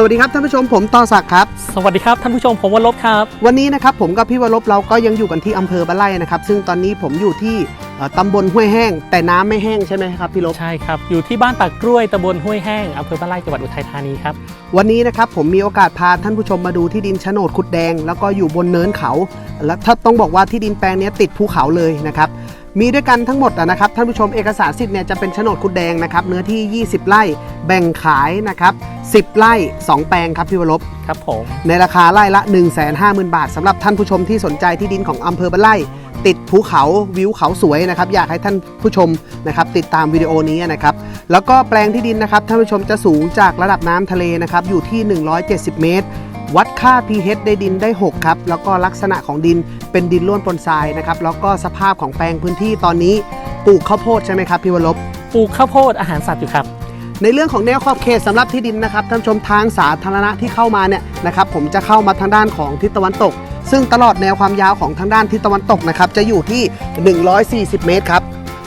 สวัสดีครับท่านผู้ชมผมต่อศักดิ์ครับ สวัสดีครับท่านผู้ชมผมวันลบครับ วันนี้นะครับผมกับพี่วรบเราก็ยังอยู่กันที่อำเภอบ้านไร่นะครับ ซึ่งตอนนี้ผมอยู่ที่เอ่อตำบลห้วยแห้ง แต่น้ำไม่แห้งใช่ไหมครับพี่ลบ ใช่ครับ อยู่ที่บ้านปากกล้วยตำบลห้วยแห้งอำเภอบ้านไร่จังหวัดอุทัยธานีครับ วันนี้นะครับผมมีโอกาสพาท่านผู้ชมมาดูที่ดินโฉนดขุดแดง แล้วก็อยู่บนเนินเขา และถ้าต้องบอกว่าที่ดินแปลงเนี้ยติดภูเขาเลยนะครับ มีด้วยกันทั้งหมดอะนะครับท่านผู้ชมเอกสารสิทธิ์เนี่ยจะเป็นโฉนดขุดแดงนะครับเนื้อที่ 20 ไร่แบ่งขายนะครับ10 ไร่ 2 แปลงครับพี่วรบครับผม ในราคาไร่ละ 1 5 0 0 0 0 บาทสำหรับท่านผู้ชมที่สนใจที่ดินของอำเภอบ้านไร่ ติดภูเขาวิวเขาสวยนะครับอยากให้ท่านผู้ชมนะครับติดตามวิดีโอนี้นะครับแล้วก็แปลงที่ดินนะครับท่านผู้ชมจะสูงจากระดับน้ำทะเลนะครับอยู่ที่ 170 เมตร วัดค่า pH ได้ดินได้ 6 ครับ แล้วก็ลักษณะของดินเป็นดินร่วนปนทรายนะครับ แล้วก็สภาพของแปลงพื้นที่ตอนนี้ปลูกข้าวโพดใช่ไหมครับพี่วรบปลูกข้าวโพดอาหารสัตว์อยู่ครับ ในเรื่องของแนวขอบเขตสำหรับที่ดินนะครับท่านผู้ชมทางสาธารณะที่เข้ามาเนี่ยนะครับผมจะเข้ามาทางด้านของทิศตะวันตก ซึ่งตลอดแนวความยาวของทางด้านทิศตะวันตกนะครับจะอยู่ที่ 140 เมตรครับ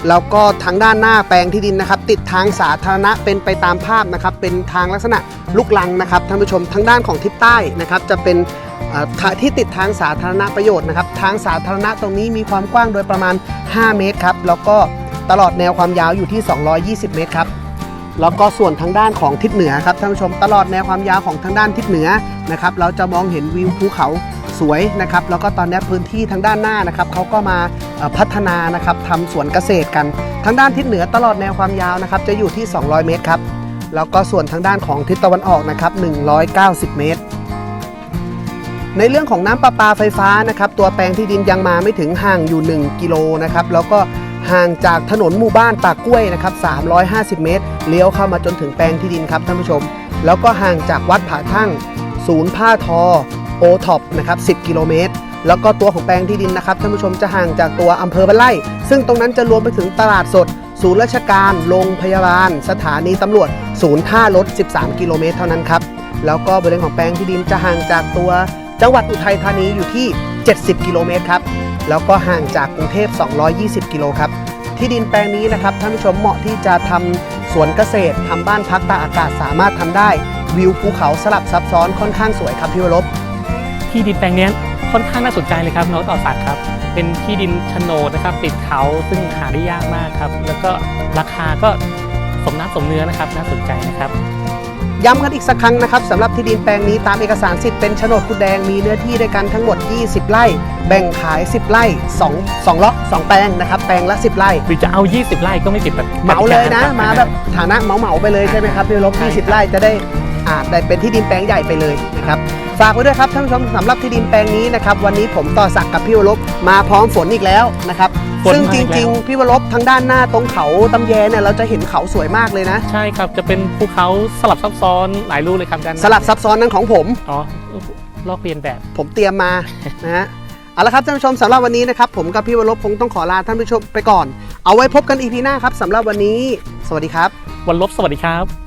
แล้วก็ทางด้านหน้าแปลงที่ดินนะครับ ติดทางสาธารณะเป็นไปตามภาพนะครับ เป็นทางลักษณะลูกลังนะครับท่านผู้ชมทางด้านของทิศใต้นะครับ จะเป็นทาที่ติดทางสาธารณประโยชน์นะครับ ทางสาธารณะตรงนี้มีความกว้างโดยประมาณ 5 เมตรครับ แล้วก็ตลอดแนวความยาวอยู่ที่ 220 เมตรครับแล้วก็ส่วนทางด้านของทิศเหนือครับท่านผู้ชมตลอดแนวความยาวของทางด้านทิศเหนือนะครับ เราจะมองเห็นวิวภูเขา สวยนะครับแล้วก็ตอนนี้พื้นที่ทางด้านหน้านะครับเขาก็มาพัฒนานะครับทำสวนเกษตรกัน ทางด้านทิศเหนือตลอดแนวความยาวนะครับจะอยู่ที่ 200 เมตรครับแล้วก็ส่วนทางด้านของทิศตะวันออกนะครับ190 เมตร ในเรื่องของน้ำประปาไฟฟ้านะครับตัวแปลงที่ดินยังมาไม่ถึงห่างอยู่ 1 กิโลนะครับแล้วก็ห่างจากถนนหมู่บ้านปากกล้วยนะครับ350 เมตร เลี้ยวเข้ามาจนถึงแปลงที่ดินครับท่านผู้ชม แล้วก็ห่างจากวัดผาทั่ง ศูนย์ผ้าทอ โอท็อปนะครับ10 กิโลเมตร แล้วก็ตัวของแปลงที่ดินนะครับท่านผู้ชมจะห่างจากตัวอำเภอบ้านไร่ ซึ่งตรงนั้นจะรวมไปถึงตลาดสด ศูนย์ราชการ โรงพยาบาล สถานีตำรวจ ศูนย์ท่ารถ 13 กิโลเมตรเท่านั้นครับ แล้วก็บริเวณของแปลงที่ดินจะห่างจากตัวจังหวัดอุทัยธานีอยู่ที่ 70 กิโลเมตรครับ แล้วก็ห่างจากกรุงเทพ 220 กิโลครับ ที่ดินแปลงนี้นะครับท่านผู้ชมเหมาะที่จะทำสวนเกษตรทำบ้านพักตากอากาศสามารถทำได้ วิวภูเขาสลับซับซ้อนค่อนข้างสวยครับพี่วรบ ที่ดินแปลงเนี้ยค่อนข้างน่าสนใจเลยครับน้องต่อสักดิ์ครับ เป็นที่ดินโฉนดนะครับ ติดเขาซึ่งหาได้ยากมากครับ แล้วก็ราคาก็สมน้ำสมเนื้อนะครับ น่าสนใจนะครับ ย้ำกันอีกสักครั้งนะครับสำหรับที่ดินแปลงนี้ตามเอกสารสิทธิ์เป็นโฉนดคุณแดงมีเนื้อที่ด้วยกันทั้งหมด 20 ไร่ แบ่งขาย 10 ไร่2 2ล็อก2แปลงนะครับ แปลงละ 10 ไร่หรือจะเอา 20 ไร่ก็ไม่ติดแบบเหมาเลยนะ มาแบบฐานะเหมาเหมาๆไปเลยใช่ไหมครับพี่ลบใช่ครับ20 ไร่จะได้ อาจได้เป็นที่ดินแปลงใหญ่ไปเลยนะครับฝากไว้ด้วยครับท่านผู้ชมสำหรับที่ดินแปลงนี้นะครับวันนี้ผมต่อสักดิ์กับพี่วรบมาพร้อมฝนอีกแล้วนะครับฝนซึ่งมาจอีกแล้ว ริง ๆ พี่วรบทางด้านหน้าตรงเขาตำแยเนี่ยเราจะเห็นเขาสวยมากเลยนะ ใช่ครับ จะเป็นภูเขาสลับซับซ้อนหลายรูปเลยครับด้านหน้าสลับซับซ้อนนั้นของผม อ๋อลอกเรียนแบบ ผมเตรียมมา นะฮะเอาละครับท่านผู้ชมสำหรับวันนี้นะครับ ผมกับพี่วรบคงต้องขอลาท่านผู้ชมไปก่อน เอาไว้พบกันอีพีหน้าครับสำหรับวันนี้ สวัสดีครับ วันลบสวัสดีครับ